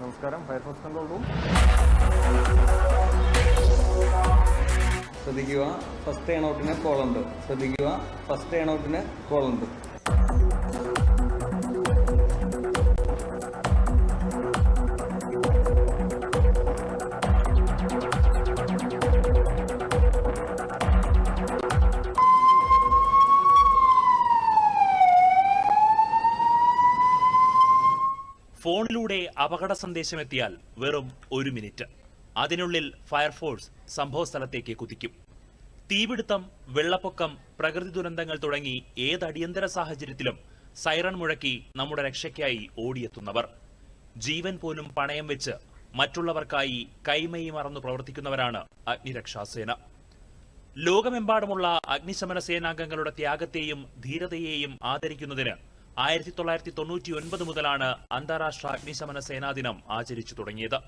നമസ്കാരം. Fire force control room ശ്രദ്ധിക്കുക. First turn ഔട്ടിന് കോളുണ്ട് ശ്രദ്ധിക്കുക. ഫസ്റ്റ് ടേൺ ഔട്ടിന് കോളുണ്ട് ഫോണിലൂടെ അപകട സന്ദേശം എത്തിയാൽ വെറും ഒരു മിനിറ്റ്. അതിനുള്ളിൽ ഫയർഫോഴ്സ് സംഭവസ്ഥലത്തേക്ക് കുതിക്കും. തീപിടുത്തം വെള്ളപ്പൊക്കം പ്രകൃതി ദുരന്തങ്ങൾ തുടങ്ങി ഏത് അടിയന്തര സാഹചര്യത്തിലും സൈറൺ മുഴക്കി നമ്മുടെ രക്ഷയ്ക്കായി ഓടിയെത്തുന്നവർ. ജീവൻ പോലും പണയം വെച്ച് മറ്റുള്ളവർക്കായി കൈമയി മറന്നു പ്രവർത്തിക്കുന്നവരാണ് അഗ്നിരക്ഷാസേന. ലോകമെമ്പാടുമുള്ള അഗ്നിശമന സേനാംഗങ്ങളുടെ ത്യാഗത്തെയും ധീരതയെയും ആദരിക്കുന്നതിന് ആയിരത്തി തൊള്ളായിരത്തി തൊണ്ണൂറ്റി ഒൻപത് മുതലാണ് അന്താരാഷ്ട്ര അഗ്നിശമന സേനാദിനം ആചരിച്ചു തുടങ്ങിയത്.